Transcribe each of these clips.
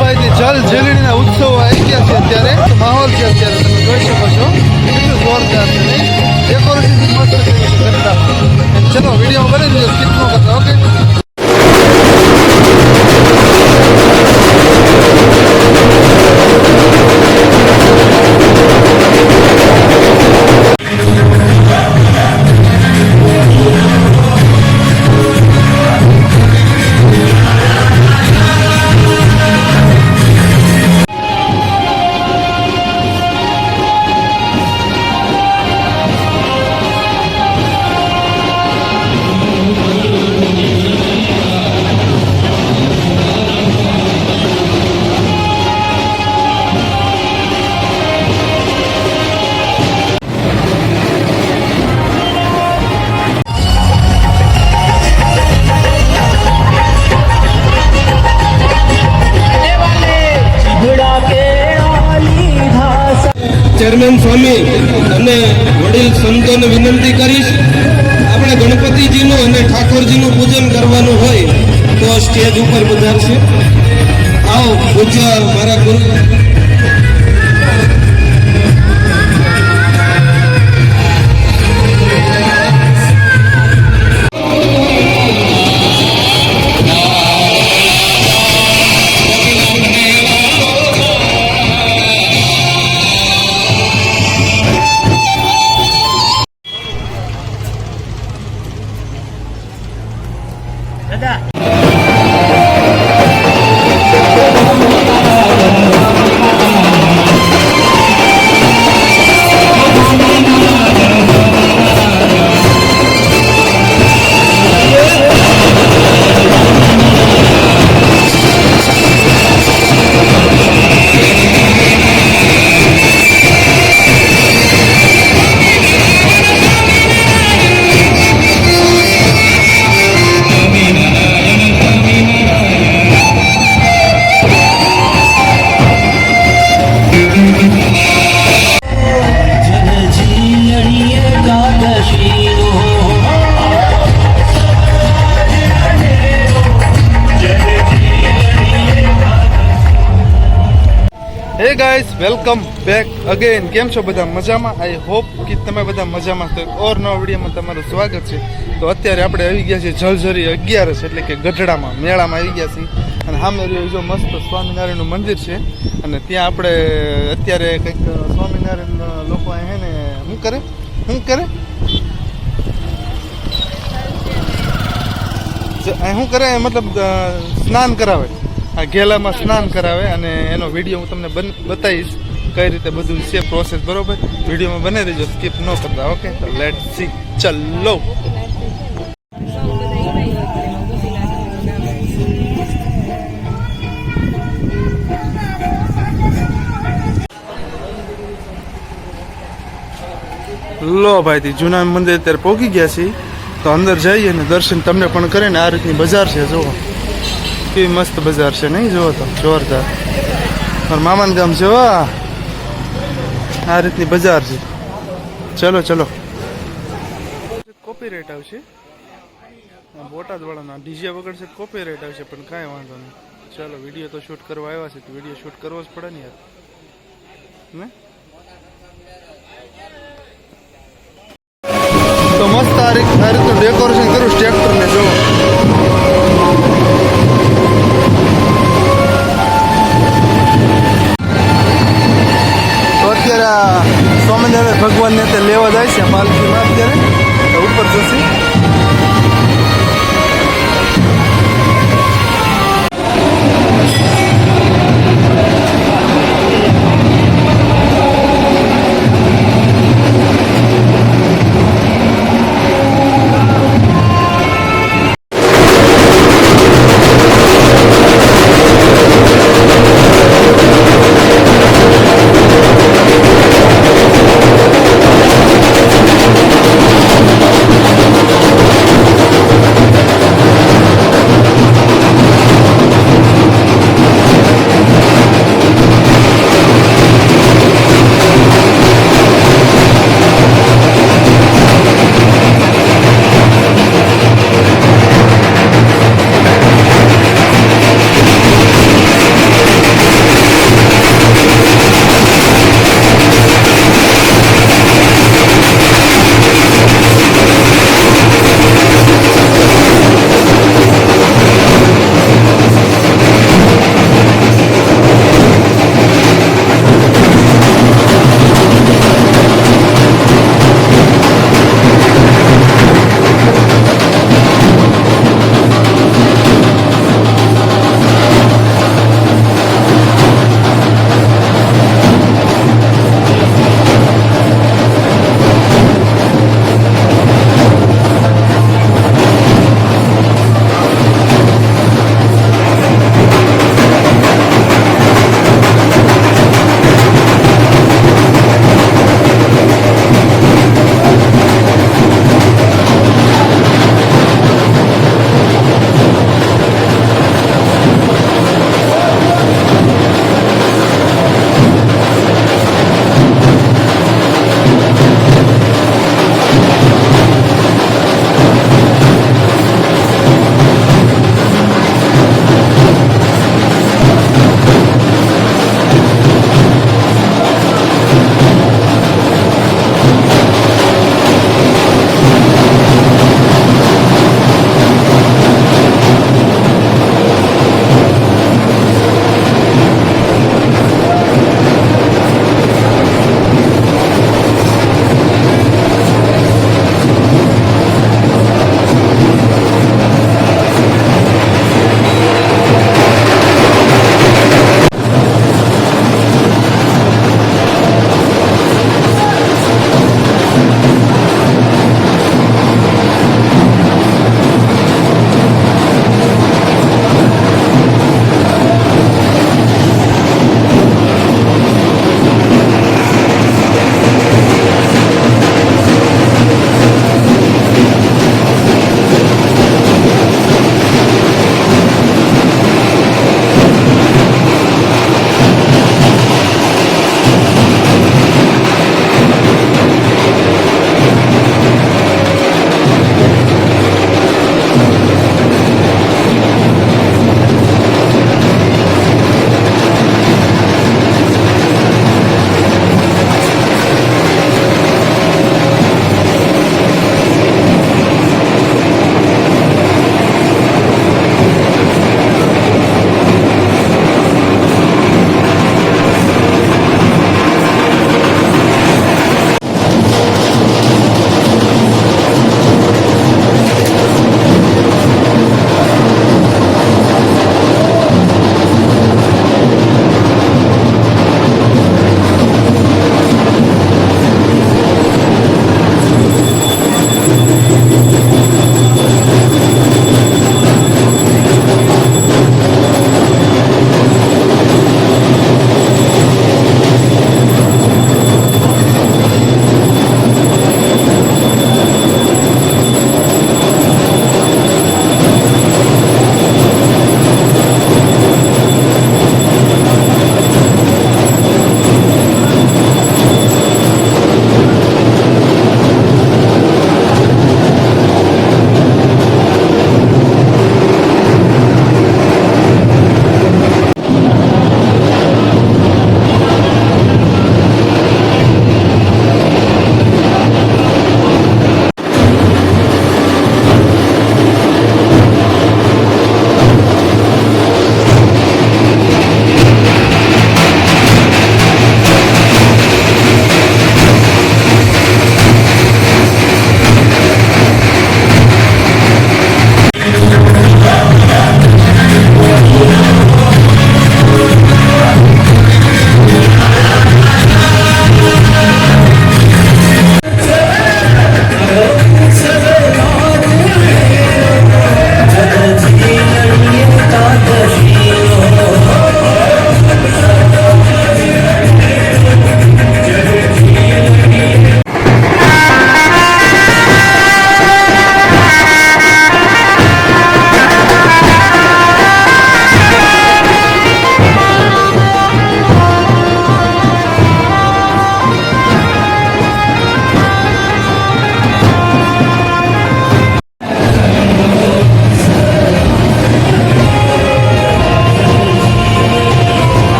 ભાઈથી જલ ઝેલણીના ઉત્સવો આવી ગયા છે અત્યારે. માહોલ છે અત્યારે, તમે જોઈ શકો છો. કેટલું જોરદાર છે ડેકોરેશન મસ્ત છે ચલો, વીડિયો બની દીધો સ્કીપ કરતા ઓકે વેલકમ બેક અગેન કેમ છો બધા? મજામાં? આઈ હોપ કે તમે બધા મજામાં છો. ઓર નવા વિડીયોમાં તમારું સ્વાગત છે. તો અત્યારે આપણે આવી ગયા છીએ જલઝરી અગિયારસ, એટલે કે ગઢડામાં, મેળામાં આવી ગયા છીએ. અને સામે જો મસ્ત સ્વામિનારાયણનું મંદિર છે. અને ત્યાં આપણે અત્યારે કંઈક સ્વામિનારાયણ લોકો હે ને, શું કરે? શું કરે? શું કરે? મતલબ સ્નાન કરાવે. આ ઘેલામાં સ્નાન કરાવે અને એનો વીડિયો હું તમને બતાવીશ કઈ રીતે બધું છે પ્રોસેસ બરોબર? વિડીયોમાં બને રહેજો સ્કીપ ન કરતા ઓકે તો લેટ સી ચલો. લો ભાઈથી જૂના મંદિર અત્યારે પહોંચી ગયા છીએ. તો અંદર જઈએ અને દર્શન તમને પણ કરે ને આ રીતની બજાર છે, જુઓ. કેવી મસ્ત બજાર છે નહીં જુઓ તો જોરદાર મારા મામાનું ગામ વાહ આ રીતની બજાર છે ચલો ચલો કોપીરાઇટ આવશે બોટાદવાળાના બોટાદ વાળાના ડીજે વગર છે કોપીરાઇટ આવશે પણ કાંઈ વાંધો નહીં ચાલો વીડિયો તો શૂટ કરવા આવ્યા છે તો વીડિયો શૂટ કરવો જ પડે ને યાર ને તો મસ્ત આ રીત રીતનું ડેકોરેશન કરું ટ્રેક્ટર તે લેવા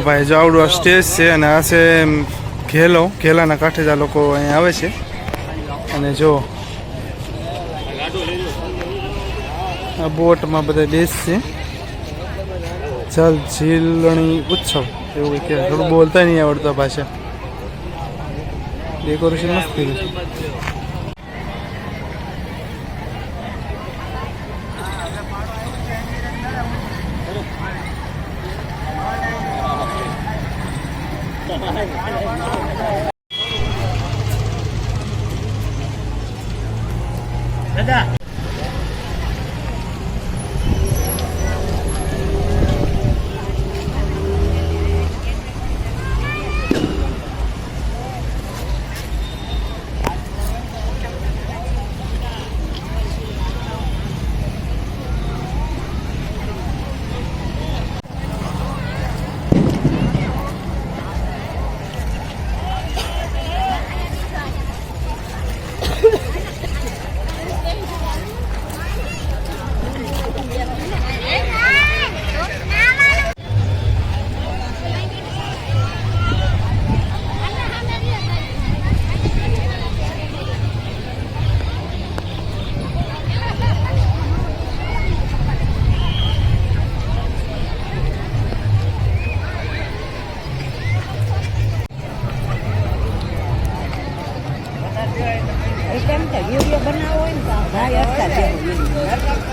લો ભાઈ, જો આવડું આ સ્ટેજ છે અને આ છે ઘેલો, ઘેલાના કાંઠે જ આ લોકો અહીંયા આવે છે. અને જો આ બોટમાં બધા બેસશે. જલ ઝીલણી ઉત્સવ, એવું કે. થોડું બોલતા નહીં આવડતા ભાષા. ડેકોરેશન મસ્ત કર્યું છે.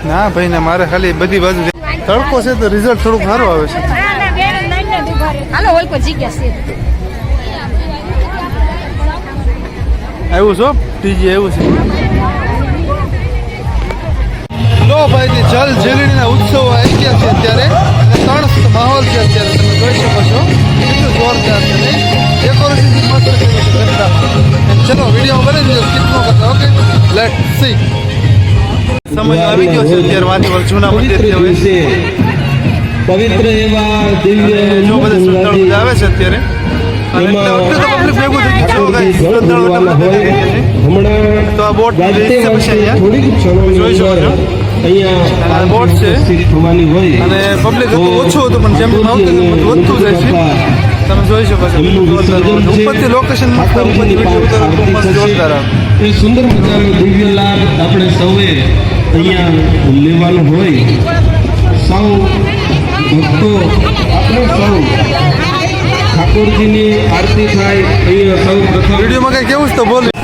ના ભાઈ ને મારે ખાલી બધી બાજુ તડકો છે તો રિઝલ્ટ થોડુંક સારું આવે છે. આવ્યું છો. ટીજી આવ્યું છે. લો ભાઈ જલ ઝીલણીના ઉત્સવો આવી ગયા છે અત્યારે ત્રણ માહોલ છે અત્યારે તમે જોઈ શકો છો. કેટલું જોરદાર છે ડેકોરેશન મસ્ત છે ચલો વીડિયો બને સ્કીપ કેટલો કરતા ઓકે લેટ સી સમય આવી ગયો છે અત્યારે મંદિર. પવિત્ર એવા દિવ્ય જો બધા શ્રદ્ધાળુ આવે છે અત્યારે. બોટ છો. અને પબ્લિક ઓછું હતું પણ જેમ જેમ આવતું હતું બધું વધતું જાય છે. તમે જોઈ શકો છો. ઉપરથી લોકેશન ઉપરથી વીડિયો ઉતારો મસ્ત જોરદાર એ સુંદર મજાનો દિવ્ય લાભ આપણે સૌએ અહીંયા લેવાનું હોય, સૌ ભક્તો આપણે સૌ ઠાકોરજીની આરતી થાય, અહીંયા સૌ પ્રથમ વિડીયોમાં કઈ કેવું છે તો બોલ.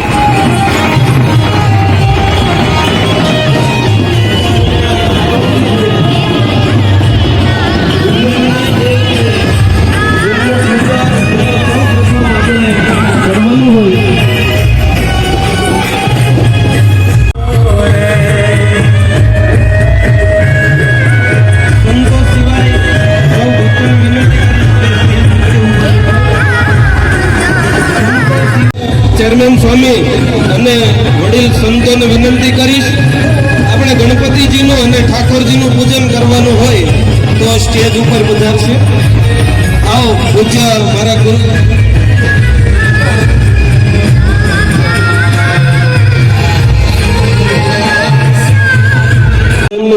સ્ટેજ ઉપર પધારશે આવો પૂજ્ય મારા ગુરુ.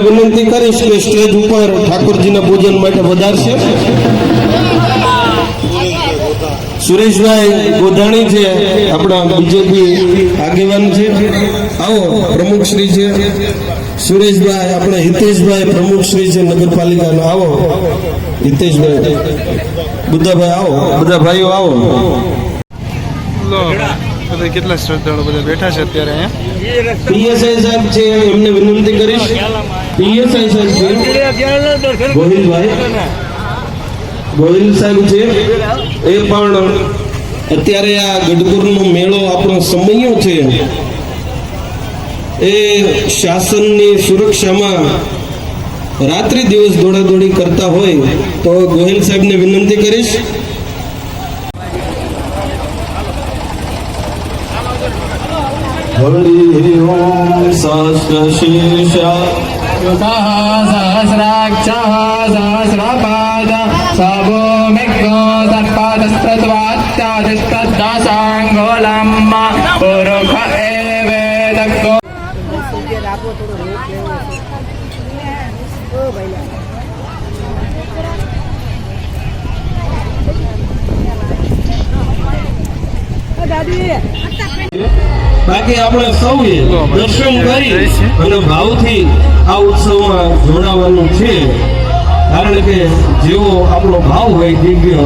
વિનંતી કરીશ કે સ્ટેજ ઉપર ઠાકોરજીના પૂજન માટે વધારશે. સુરેશભાઈ ગોધાણી છે, આપણા બીજેપી આગેવાન છે. આવો પ્રમુખ શ્રી છે. સુરેશભાઈ આપણે હિતેશભાઈ પ્રમુખ શ્રી છે નગરપાલિકાના. આવો. હિતેશભાઈ. બુદ્ધાભાઈ આવો. બધા ભાઈઓ આવો બધા કેટલા શ્રદ્ધાળુ બધા બેઠા છે અત્યારે અહીંયા? પીએસઆઈ સાહેબ છે એમને વિનંતી કરીશ. પીએસઆઈ સાહેબ છે. ગોહિલભાઈ. ગોહિલ સાહેબ છે. એ પણ અત્યારે આ ગઢપુરનો મેળો આપણો સમયો છે. એ શાસનની સુરક્ષામાં રાત્રિ દિવસ દોડાદોડી કરતા હોય તો ગોહિલ સાહેબને વિનંતી કરીશ. હરિ ઓમ સહસ્રશીર્ષા સહસ્રાક્ષ સહસ્રપાદ સબો મેઘ બાકી આપણે સૌએ દર્શન કરી અને ભાવથી આ ઉત્સવમાં જોડાવાનું છે. કારણ કે જેવો આપણો ભાવ હોય દિવ્ય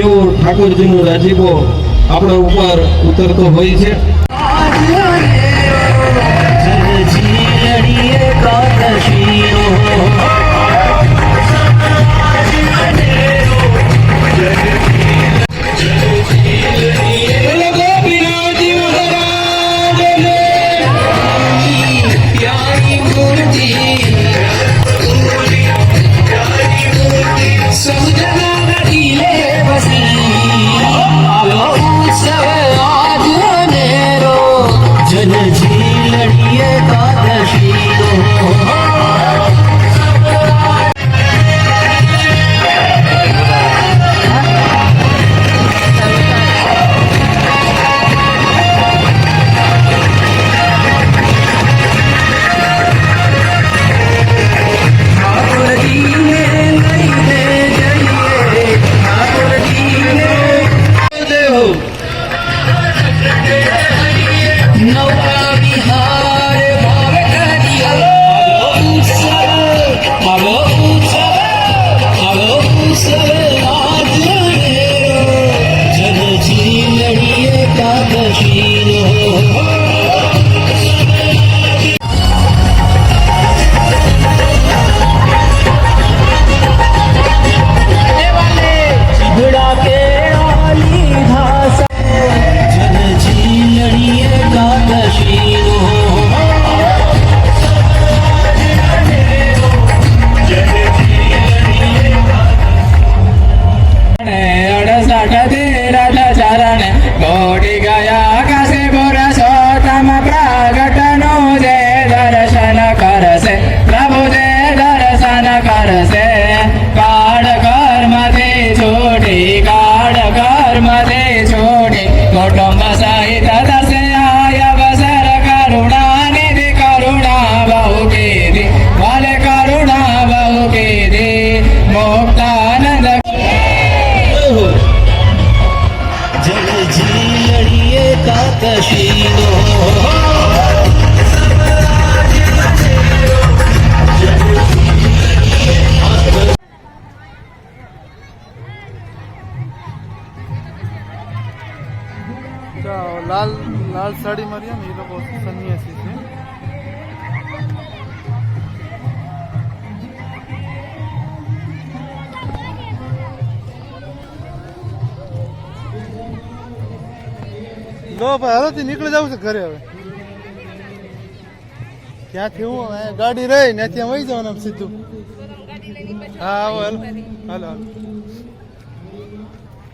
એવો ઠાકોરજીનો રાજીપો આપણા ઉપર ઉતરતો હોય છે. કાશી બાપા હાલથી નીકળી જવું છે ઘરે હવે. ક્યાંથી હું? ગાડી રહી ને ત્યાં વહી જવાનું સીધું. હા હાલો હાલો.